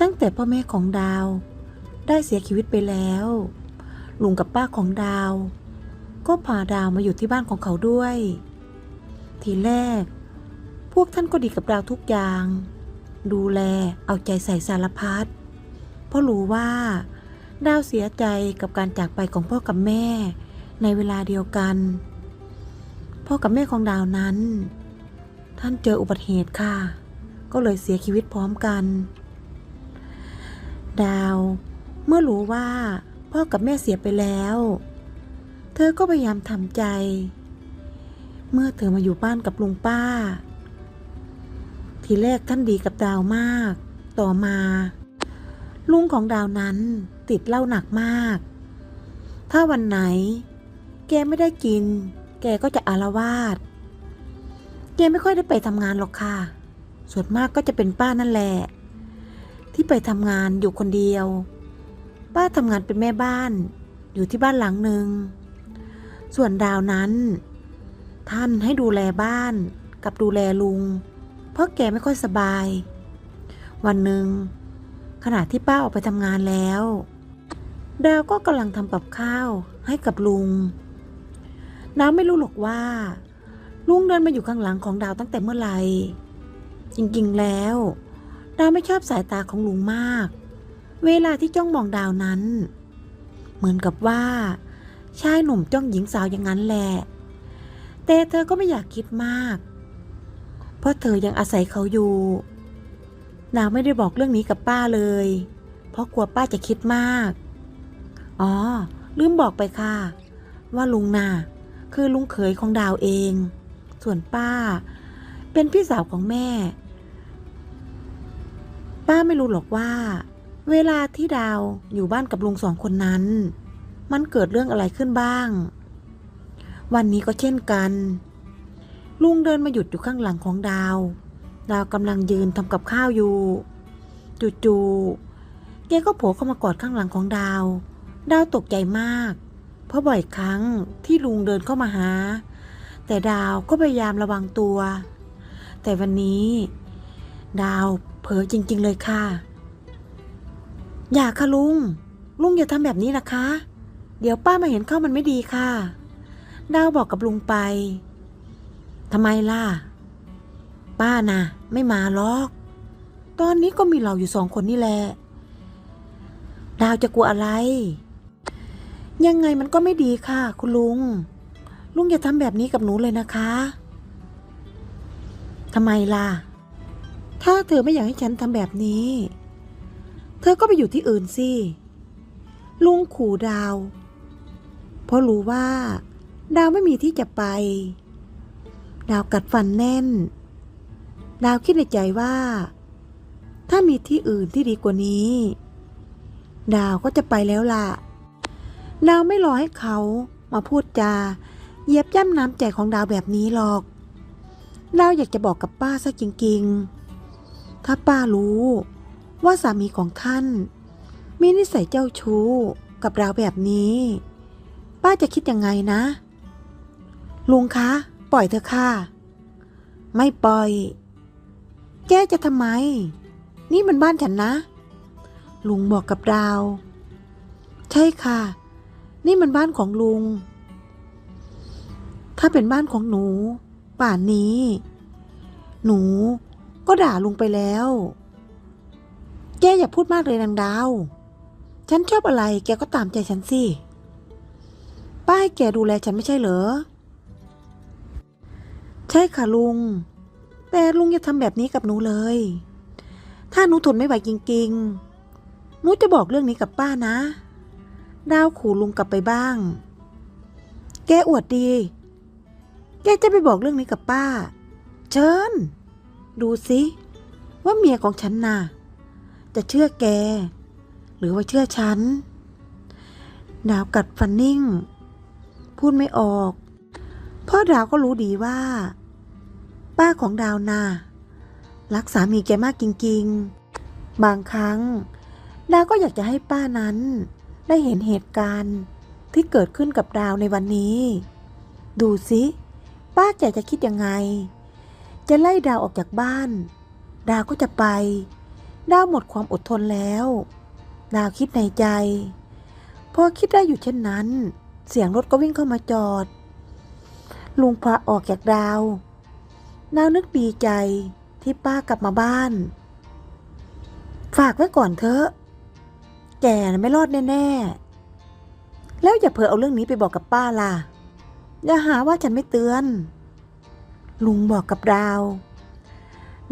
ตั้งแต่พ่อแม่ของดาว ได้เสียชีวิตไปแล้ว ลุงกับป้าของดาว ก็พาดาวมาอยู่ที่บ้านของเขาด้วย ทีแรก พวกท่านก็ดีกับดาวทุกอย่าง ดูแลเอาใจใส่สารพัดเพราะรู้ว่า ดาวเสียใจกับการจากไปของพ่อกับแม่ ในเวลาเดียวกัน พ่อกับแม่ของดาวนั้น ท่านเจออุบัติเหตุค่ะ ก็เลยเสียชีวิตพร้อมกัน ดาว เมื่อรู้ว่าพ่อกับแม่เสียไปแล้ว เธอก็พยายามทำใจ เมื่อเธอมาอยู่บ้านกับลุงป้า ทีแรกท่านดีกับดาวมาก ต่อมา ลุงของดาวนั้นติดเหล้าหนักมาก ถ้าวันไหน แกไม่ได้กิน แกก็จะอารวาสแกไม่ค่อยได้ไปทำงานหรอกค่ะ ส่วนมากก็จะเป็นป้านั่นแหละ ที่ไปทำงานอยู่คนเดียว ป้าทำงานเป็นแม่บ้านอยู่ที่บ้านหลังหนึ่ง ส่วนดาวนั้น ท่านให้ดูแลบ้านกับดูแลลุง เพราะแกไม่ค่อยสบาย วันหนึ่งขณะที่ป้าออกไปทำงานแล้ว ดาวก็กำลังทำกับข้าวให้กับลุงดาไม่รู้หรอกว่า ลุงเดินมาอยู่ข้างหลังของดาวตั้งแต่เมื่อไหร่ จริงๆแล้ว ดาวไม่ชอบสายตาของลุงมาก เวลาที่จ้องมองดาวนั้น เหมือนกับว่า ชายหนุ่มจ้องหญิงสาวอย่างนั้นแหละ แต่เธอก็ไม่อยากคิดมาก เพราะเธอยังอาศัยเขาอยู่ดาวไม่ได้บอกเรื่องนี้กับป้าเลย เพราะกลัวป้าจะคิดมาก อ๋อ ลืมบอกไปค่ะ ว่าลุงน่ะคือลุงเขยของดาวเอง ส่วนป้า เป็นพี่สาวของแม่ ป้าไม่รู้หรอกว่า เวลาที่ดาวอยู่บ้านกับลุงสองคนนั้น มันเกิดเรื่องอะไรขึ้นบ้าง วันนี้ก็เช่นกัน ลุงเดินมาหยุดอยู่ข้างหลังของดาว ดาวกำลังยืนทำกับข้าวอยู่ จู่ๆแกก็โผล่เข้ามากอดข้างหลังของดาว ดาวตกใจมาก เพราะบ่อยครั้งที่ลุงเดินเข้ามาหา แต่ดาวก็พยายามระวังตัว แต่วันนี้ ดาว อจริง ๆ เลยค่ะ อย่าค่ะลุง ลุงอย่าทำแบบนี้นะคะ เดี๋ยวป้ามาเห็นเข้ามันไม่ดีค่ะ ดาวบอกกับลุงไปทำไมล่ะ ป้าน่ะ ไม่มาหรอก ตอนนี้ก็มีเราอยู่สองคนนี่แหละ ดาวจะกลัวอะไร ยังไงมันก็ไม่ดีค่ะ คุณลุง ลุงอย่าทำแบบนี้กับหนูเลยนะคะทำไมล่ะ ถ้าเธอไม่อยากให้ฉันทำแบบนี้ เธอก็ไปอยู่ที่อื่นสิ ลุงขู่ดาว เพราะรู้ว่า ดาวไม่มีที่จะไป ดาวกัดฟันแน่น ดาวคิดในใจว่า ถ้ามีที่อื่นที่ดีกว่านี้ ดาวก็จะไปแล้วล่ะ ดาวไม่รอให้เขามาพูดจาเยียบย่ำน้ำใจของดาวแบบนี้หรอก ดาวอยากจะบอกกับป้าซะจริง ๆ ถ้าป้ารู้ว่าสามีของท่าน มีนิสัยเจ้าชู้กับดาแบบนี้ ป้าจะคิดยังไงนะ ลุงคะ ปล่อยเถอค่ะ ไม่ปล่อย แกจะทำไม นี่มันบ้านฉันนะ ลุงบอกกับดาว ใช่ค่ะ นี่มันบ้านของลุง ถ้าเป็นบ้านของหนู ป่านนี้ หนู ก็ด่าลุงไปแล้ว แกอย่าพูดมากเลยนางดาว ฉันชอบอะไรแกก็ตามใจฉันสิ ป้าให้แกดูแลฉันไม่ใช่เหรอ ใช่ค่ะลุง แต่ลุงอย่าทำแบบนี้กับหนูเลย ถ้าหนูทนไม่ไหวจริงๆ หนูจะบอกเรื่องนี้กับป้านะ ดาวขู่ลุงกลับไปบ้าง แกอวดดี แกจะไปบอกเรื่องนี้กับป้า เชิญ ดูสิว่าเมียของฉันน่ะ จะเชื่อแก หรือว่าเชื่อฉัน ดาวกัดฟันนิ่ง พูดไม่ออกเพ่อดาวก็รู้ดีว่า ป้าของดาวน่ะรักสามีแกมากจริงๆ บางครั้ง ดาวก็อยากจะให้ป้านั้น ได้เห็นเหตุการณ์ที่เกิดขึ้นกับดาวในวันนี้ ดูสิ ป้าแกจะคิดยังไง จะไล่ดาวออกจากบ้าน ดาวก็จะไป ดาวหมดความอดทนแล้ว ดาวคิดในใจ พอคิดได้อยู่เช่นนั้น เสียงรถก็วิ่งเข้ามาจอด ลุงพระออกจากดาว ดาวนึกดีใจที่ป้ากลับมาบ้าน ฝากไว้ก่อนเถอะ แก่ไม่รอดแน่ๆ แล้วอย่าเผลอเอาเรื่องนี้ไปบอกกับป้าล่ะ อย่าหาว่าฉันไม่เตือน ลุงบอกกับดาว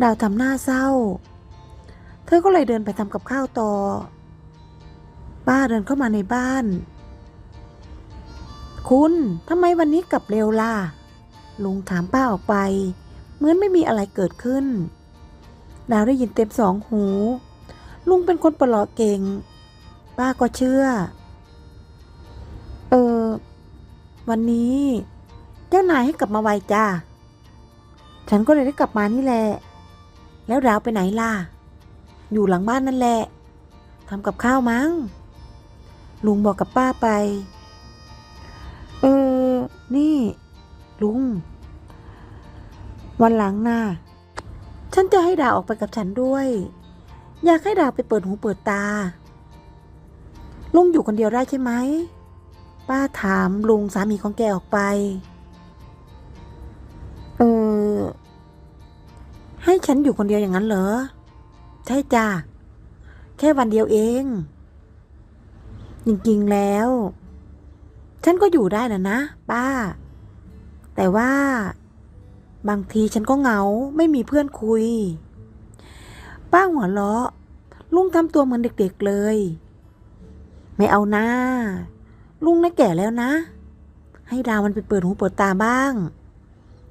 ดาวทำหน้าเศร้า เธอก็เลยเดินไปทำกับข้าวต่อ ป้าเดินเข้ามาในบ้าน คุณทำไมวันนี้กลับเร็วล่ะ ลุงถามป้าออกไป เหมือนไม่มีอะไรเกิดขึ้น ดาวได้ยินเต็มสองหู ลุงเป็นคนประหลอเก่ง ป้าก็เชื่อ เออ วันนี้ เจ้านายให้กลับมาไวจ้า ฉันก็เลยได้กลับมานี่แหละ แล้วดาวไปไหนล่ะ อยู่หลังบ้านนั่นแหละทำกับข้าวมั้ง ลุงบอกกับป้าไป เออ นี่ ลุง วันหลังน่ะ ฉันจะให้ดาวออกไปกับฉันด้วย อยากให้ดาวไปเปิดหูเปิดตา ลุงอยู่คนเดียวได้ใช่ไหม ป้าถามลุงสามีของแกออกไป ให้ฉันอยู่คนเดียวอย่างนั้นเหรอ ใช่จ้ะ แค่วันเดียวเอง จริงๆแล้ว ฉันก็อยู่ได้นะนะ ป้า แต่ว่า บางทีฉันก็เหงาไม่มีเพื่อนคุย ป้าหัวเราะลุงทำตัวเหมือนเด็กๆเลย ไม่เอาหน้า ลุงน่ะแก่แล้วนะ ให้ดาวมันไปเปิดหูเปิดตาบ้าง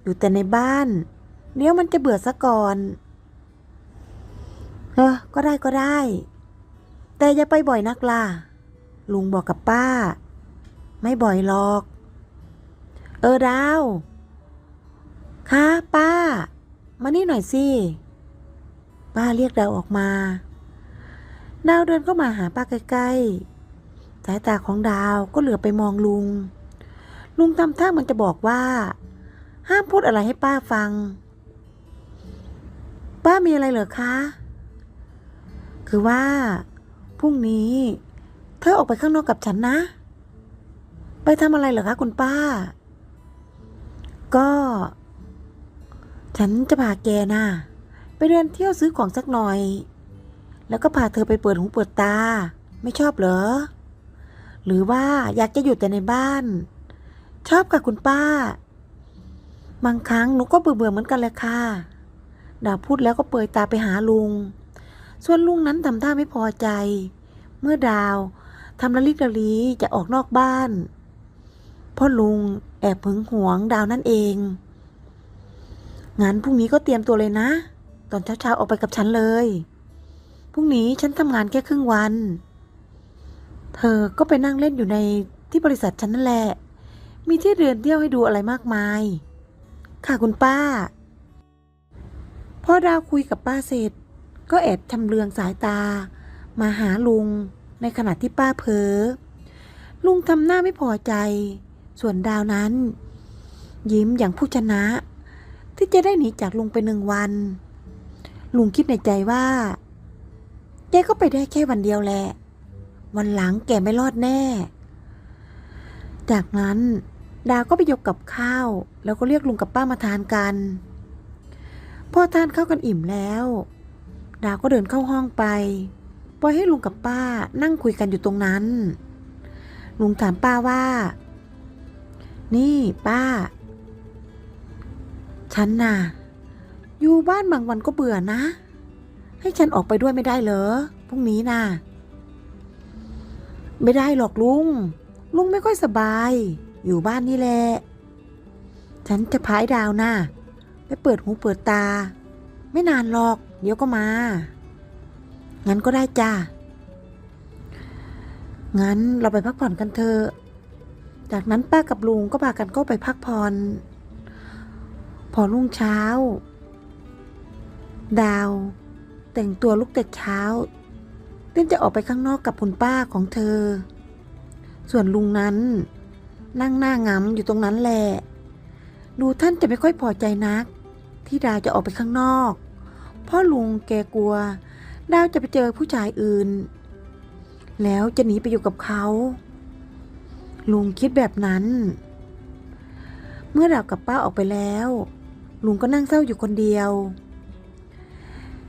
อยู่แต่ในบ้าน เดี๋ยวมันจะเบื่อซะก่อนเออก็ได้ก็ได้ แต่อย่าไปบ่อยนักล่ะ ลุงบอกกับป้า ไม่บ่อยหรอก เออดาวคะป้า มานี่หน่อยสิ ป้าเรียกดาวออกมา ดาวเดินเข้ามาหาป้าใกล้ๆ สายตาของดาวก็เหลือไปมองลุง ลุงทำท่ามันจะบอกว่า ห้ามพูดอะไรให้ป้าฟัง ป้ามีอะไรเหรอคะ คือว่า พรุ่งนี้ เธอออกไปข้างนอกกับฉันนะ ไปทำอะไรเหรอคะคุณป้า ก็ ฉันจะพาแกน่ะไปเดินเที่ยวซื้อของสักหน่อย แล้วก็พาเธอไปเปิดหูเปิดตา ไม่ชอบเหรอ หรือว่าอยากจะอยู่แต่ในบ้าน ชอบกับคุณป้า บางครั้งหนูก็เบื่อเบื่อเหมือนกันเลยค่ะ ดาวพูดแล้วก็เปยตาไปหาลุง ส่วนลุงนั้นทำท่าไม่พอใจ เมื่อดาวทำละลิกละลีจะออกนอกบ้านพราะลุงแอบหึงหวงดาวนั่นเองงั้นพรุ่งนี้ก็เตรียมตัวเลยนะ ตอนเช้าๆออกไปกับฉันเลย พรุ่งนี้ฉันทำงานแค่ครึ่งวัน เธอก็ไปนั่งเล่นอยู่ในที่บริษัทฉันนั่นแหละ มีที่เดินเที่ยวให้ดูอะไรมากมาย ค่ะคุณป้า พอดาวคุยกับป้าเสร็จ ก็แอบชำเลืองสายตา มาหาลุงในขณะที่ป้าเผลอลุงทำหน้าไม่พอใจ ส่วนดาวนั้น ยิ้มอย่างผู้ชนะ ที่จะได้หนีจากลุงไปหนึ่งวัน ลุงคิดในใจว่าแกก็ไปได้แค่วันเดียวแหละ วันหลังแกไม่รอดแน่ จากนั้น ดาวก็ไปยกกับข้าว แล้วก็เรียกลุงกับป้ามาทานกัน พอทานข้าวกันอิ่มแล้ว ดาวก็เดินเข้าห้องไป ปล่อยให้ลุงกับป้านั่งคุยกันอยู่ตรงนั้น ลุงถามป้าว่า นี่ป้า ฉันน่ะ อยู่บ้านบางวันก็เบื่อนะ ให้ฉันออกไปด้วยไม่ได้เหรอพรุ่งนี้น่ะ ไม่ได้หรอกลุง ลุงไม่ค่อยสบาย อยู่บ้านนี่แหละ ฉันจะพายดาวน่ะ ไปเปิดหูเปิดตา ไม่นานหรอก เดี๋ยวก็มา งั้นก็ได้จ้า งั้นเราไปพักผ่อนกันเถอะ จากนั้นป้ากับลุงก็พากันก็ไปพักผ่อน พอรุ่งเช้า ดาว แต่งตัวลุกแต่เช้าเต้นจะออกไปข้างนอกกับคุณป้าของเธอ ส่วนลุงนั้น นั่งหน้างำอยู่ตรงนั้นแหละดูท่านจะไม่ค่อยพอใจนัก ที่ดาวจะออกไปข้างนอกเพราะลุงแกกลัว ดาวจะไปเจอผู้ชายอื่น แล้วจะหนีไปอยู่กับเขา ลุงคิดแบบนั้น เมื่อดาวกับป้าออกไปแล้ว ลุงก็นั่งเศร้าอยู่คนเดียว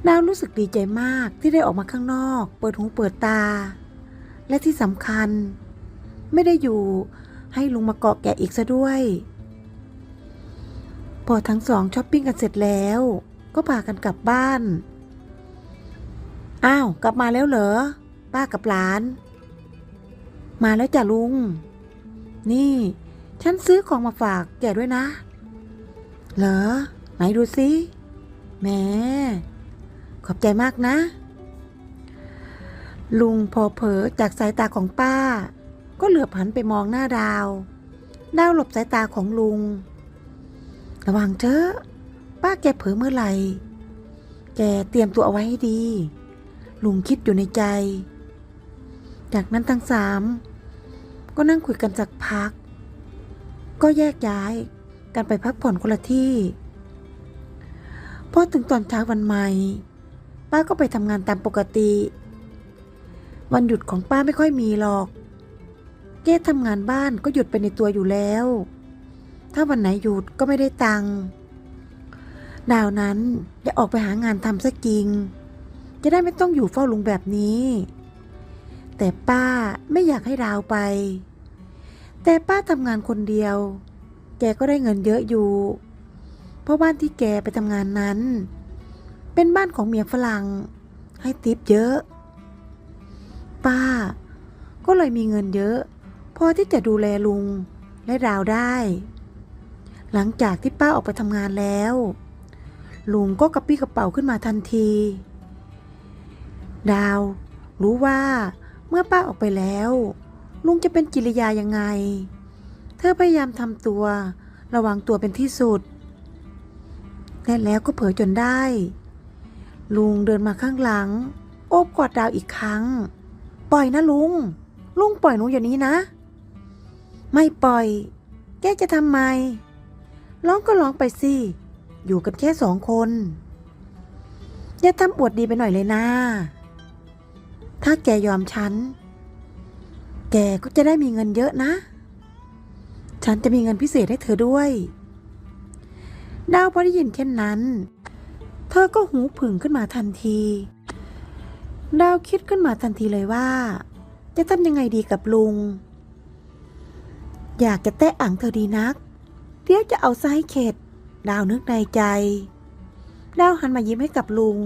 ดาวรู้สึกดีใจมากที่ได้ออกมาข้างนอก เปิดหูเปิดตา และที่สำคัญ ไม่ได้อยู่ให้ลุงมาเกาะแกะอีกซะด้วย พอทั้งสองช้อปปิ้งกันเสร็จแล้ว ก็พากันกลับบ้าน อ้าว กลับมาแล้วเหรอ ป้ากับหลาน มาแล้วจ้ะลุง นี่ ฉันซื้อของมาฝากแกด้วยนะ เหรอ ไหนดูสิแหม่ขอบใจมากนะ ลุงพอเผลอจากสายตาของป้า ก็เหลือบหันไปมองหน้าดาว ดาวหลบสายตาของลุง ระวังเถอป้าแกเผลอเมื่อไหร่ แกเตรียมตัวเอาไว้ให้ดี ลุงคิดอยู่ในใจ จากนั้นทั้งสามก็นั่งคุยกันสักพัก ก็แยกย้ายกันไปพักผ่อนคนละที่พอถึงตอนเช้าวันใหม่ ป้าก็ไปทำงานตามปกติ วันหยุดของป้าไม่ค่อยมีหรอกเก้ทำงานบ้านก็หยุดไปในตัวอยู่แล้ว ถ้าวันไหนหยุดก็ไม่ได้ตังค์ดาวนั้นจะออกไปหางานทำสักจริง จะได้ไม่ต้องอยู่เฝ้าลุงแบบนี้ แต่ป้าไม่อยากให้ดาวไป แต่ป้าทำงานคนเดียว แกก็ได้เงินเยอะอยู่ เพราะบ้านที่แกไปทำงานนั้น เป็นบ้านของเมียฝรั่งให้ติปเยอะ ป้า ก็เลยมีเงินเยอะ พอที่จะดูแลลุงและดาวได้ หลังจากที่ป้าออกไปทำงานแล้ว ลุงก็กระปี้กระเป๋าขึ้นมาทันที ดาว รู้ว่าเมื่อป้าออกไปแล้ว ลุงจะเป็นกิริยายังไง เธอพยายามทำตัว ระวังตัวเป็นที่สุด และแล้วก็เผลอจนได้ ลุงเดินมาข้างหลัง โอบกอดดาวอีกครั้ง ปล่อยนะลุง ลุงปล่อยหนูอย่างนี้นะ ไม่ปล่อย แกจะทำไม ร้องก็ร้องไปสิ อยู่กันแค่สองคน อย่าทำอวดดีไปหน่อยเลยนะ ถ้าแกยอมฉัน แกก็จะได้มีเงินเยอะนะ ฉันจะมีเงินพิเศษให้เธอด้วย ดาวพอได้ยินเช่นนั้น เธอก็หูผึ่งขึ้นมาทันที ดาวคิดขึ้นมาทันทีเลยว่า จะทำยังไงดีกับลุง อยากจะแตะอ่างเธอดีนัก เดี๋ยวจะเอาไส้เข็ด ดาวนึกในใจ ดาวหันมายิ้มให้กับลุง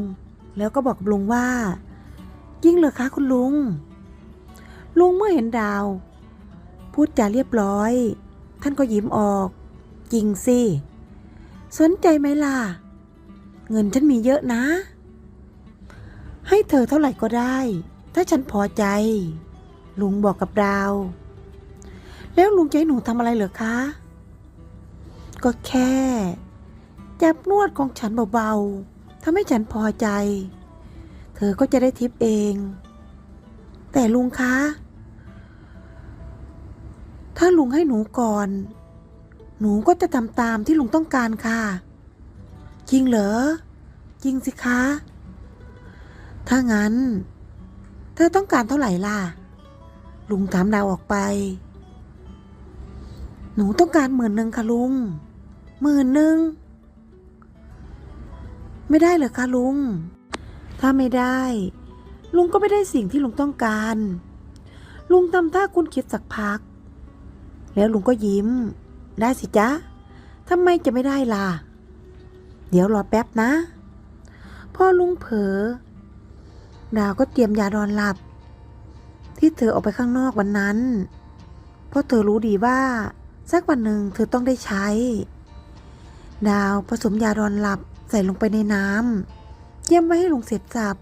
แล้วก็บอกลุงว่าจริงเหรอคะคุณลุง ลุงเมื่อเห็นดาว พูดจาเรียบร้อย ท่านก็ยิ้มออก จริงสิ สนใจไหมล่ะ เงินฉันมีเยอะนะ ให้เธอเท่าไหร่ก็ได้ ถ้าฉันพอใจ ลุงบอกกับดาว แล้วลุงจะให้หนูทำอะไรเหรอคะ ก็แค่จับนวดของฉันเบาๆทำให้ฉันพอใจ เธอก็จะได้ทิปเอง แต่ลุงคะ ถ้าลุงให้หนูก่อน หนูก็จะทำตามที่ลุงต้องการค่ะ จริงเหรอ จริงสิคะ ถ้างั้น เธอต้องการเท่าไหร่ล่ะ ลุงถามดาวออกไป หนูต้องการหมื่นหนึ่งค่ะลุง หมื่นหนึ่งไม่ได้เหรอคะลุง ถ้าไม่ได้ ลุงก็ไม่ได้สิ่งที่ลุงต้องการ ลุงทำท่าคุณคิดสักพัก แล้วลุงก็ยิ้ม ได้สิจ๊ะทำไมจะไม่ได้ล่ะ เดี๋ยวรอแป๊บนะ พ่อลุงเผลอดาวก็เตรียมยานอนหลับ ที่เธอออกไปข้างนอกวันนั้น เพราะเธอรู้ดีว่า สักวันหนึ่งเธอต้องได้ใช้ ดาวผสมยานอนหลับใส่ลงไปในน้ำเยี่ยมไว้ให้ลุงเสร็จสับ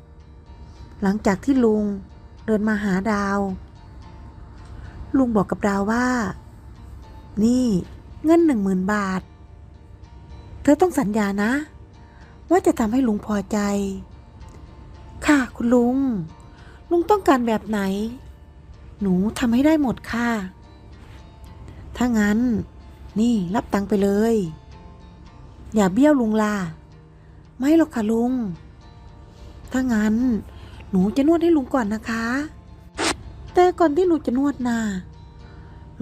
หลังจากที่ลุงเดินมาหาดาว ลุงบอกกับดาวว่า นี่เงินหนึ่งหมื่นบาท เธอต้องสัญญานะ ว่าจะทำให้ลุงพอใจ ค่ะคุณลุง ลุงต้องการแบบไหน หนูทำให้ได้หมดค่ะ ถ้างั้น นี่รับตังไปเลย อย่าเบี้ยวลุงล่ะไม่หรอกค่ะลุง ถ้างั้น หนูจะนวดให้ลุงก่อนนะคะ แต่ก่อนที่ลุงจะนวดนะ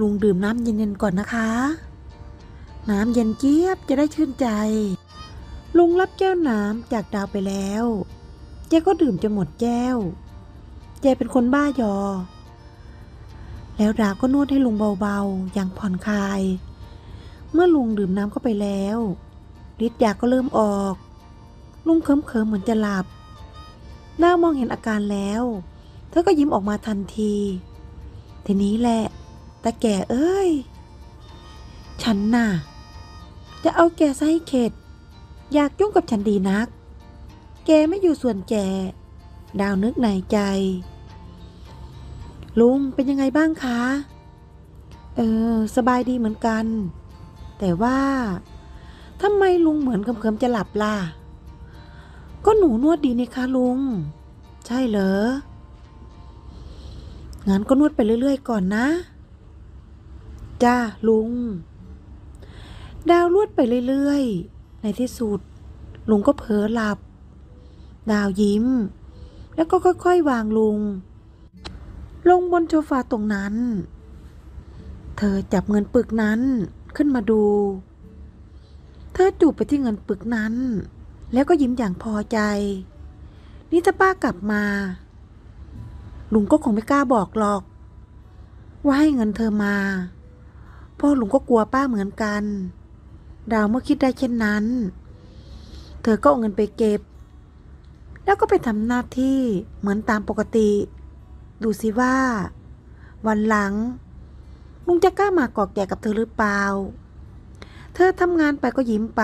ลุงดื่มน้ำเย็นๆก่อนนะคะ น้ำเย็นเจี๊ยบจะได้ชื่นใจ ลุงรับแก้วน้ำจากดาวไปแล้วแกก็ดื่มจนหมดแก้วแกเป็นคนบ้ายอ แล้วดาวก็นวดให้ลุงเบาๆ อย่างผ่อนคลาย เมื่อลุงดื่มน้ำเข้าไปแล้ว ฤทธิ์ยาก็เริ่มออก ลุงเคิมๆเหมือนจะหลับดามองเห็นอาการแล้ว เธอก็ยิ้มออกมาทันที ทีนี้แหละตาแก่เอ้ย ฉันน่ะ จะเอาแกซะให้เข็ด อยากยุ่งกับฉันดีนัก แกไม่อยู่ส่วนแก ดาวนึกในใจ ลุงเป็นยังไงบ้างคะ เออ สบายดีเหมือนกัน แต่ว่า ทำไมลุงเหมือนเคิมๆจะหลับล่ะ ก็หนูนวดดีนี่คะลุง ใช่เหรอ งั้นก็นวดไปเรื่อย ๆ ก่อนนะ จ้าลุง ดาวนวดไปเรื่อยๆ ในที่สุด ลุงก็เผลอหลับ ดาวยิ้ม แล้วก็ค่อยๆ วางลุง ลงบนโซฟาตรงนั้น เธอจับเงินปึกนั้นขึ้นมาดู ธอจูบไปที่เงินปึกนั้น แล้วก็ยิ้มอย่างพอใจ นี่ถ้าป้ากลับมา ลุงก็คงไม่กล้าบอกหรอก ว่าให้เงินเธอมาเพ่อลุงก็กลัวป้าเหมือนกัน ดาวเมื่อคิดได้เช่นนั้น เธอก็เอาเงินไปเก็บ แล้วก็ไปทำหน้าที่เหมือนตามปกติ ดูสิว่า วันหลัง ลุงจะกล้ามากอกแก่กับเธอหรือเปล่า เธอทำงานไปก็ยิ้มไป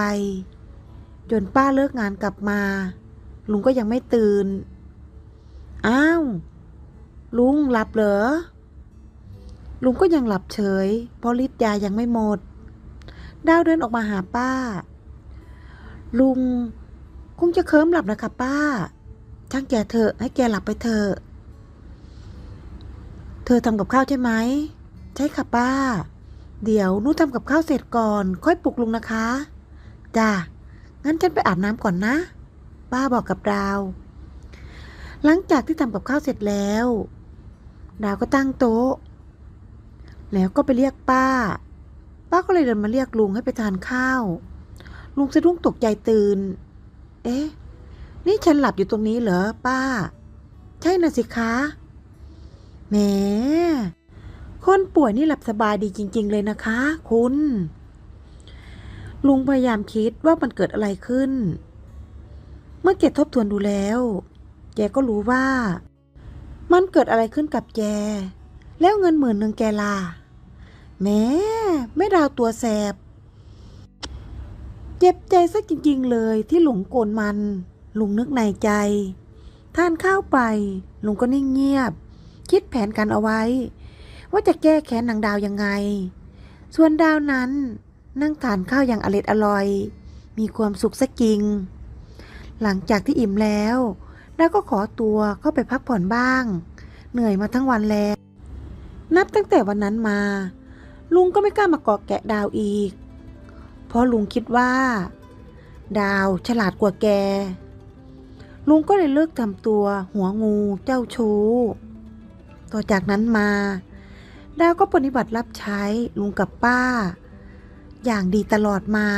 จนป้าเลิกงานกลับมา ลุงก็ยังไม่ตื่น อ้าว ลุงหลับเหรอ ลุงก็ยังหลับเฉย เพราะฤทธิ์ยายังไม่หมด ดาวเดินออกมาหาป้า ลุงคงจะเคิมหลับนะคะป้า ช่างแกเถอะ ให้แกหลับไปเถอะ เธอทำกับข้าวใช่ไหม ใช่ค่ะป้า เดี๋ยวหนูทำกับข้าวเสร็จก่อน ค่อยปลุกลุงนะคะจ้างั้นฉันไปอาบน้ำก่อนนะ ป้าบอกกับดาว หลังจากที่ทำกับข้าวเสร็จแล้ว ดาวก็ตั้งโต๊ะ แล้วก็ไปเรียกป้า ป้าก็เลยเดินมาเรียกลุงให้ไปทานข้าว ลุงสะดุ้งตกใจตื่น เอ๊ะ นี่ฉันหลับอยู่ตรงนี้เหรอป้า ใช่น่ะสิคะแหม คนป่วยนี่หลับสบายดีจริง ๆ เลยนะคะ คุณ ลุงพยายามคิดว่ามันเกิดอะไรขึ้น เมื่อเกดทบทวนดูแล้วแกก็รู้ว่า มันเกิดอะไรขึ้นกับแก แล้วเงินหมื่นหนึ่งแกล่ะแหม้ไม่ดาวตัวแสบ เจ็บใจซะจริง ๆ เลยที่หลงโกนมัน ลุงนึกในใจทานข้าวไป ลุงก็นิ่งเงียบ คิดแผนกันเอาไว้ ว่าจะแก้แค้นนางดาวยังไง ส่วนดาวนั้น นั่งทานข้าวอย่างอร็ดอร่อย มีความสุขสักกิง หลังจากที่อิ่มแล้วดาวก็ขอตัวเข้าไปพักผ่อนบ้าง เหนื่อยมาทั้งวันแล้ว นับตั้งแต่วันนั้นมา ลุงก็ไม่กล้ามาเกาะแกะดาวอีก เพราะลุงคิดว่า ดาวฉลาดกว่าแก ลุงก็เลยเลิกทำตัวหัวงูเจ้าชู้ ต่อจากนั้นมา ดาวก็ปฏิบัติรับใช้ลุงกับป้า อย่างดีตลอดมา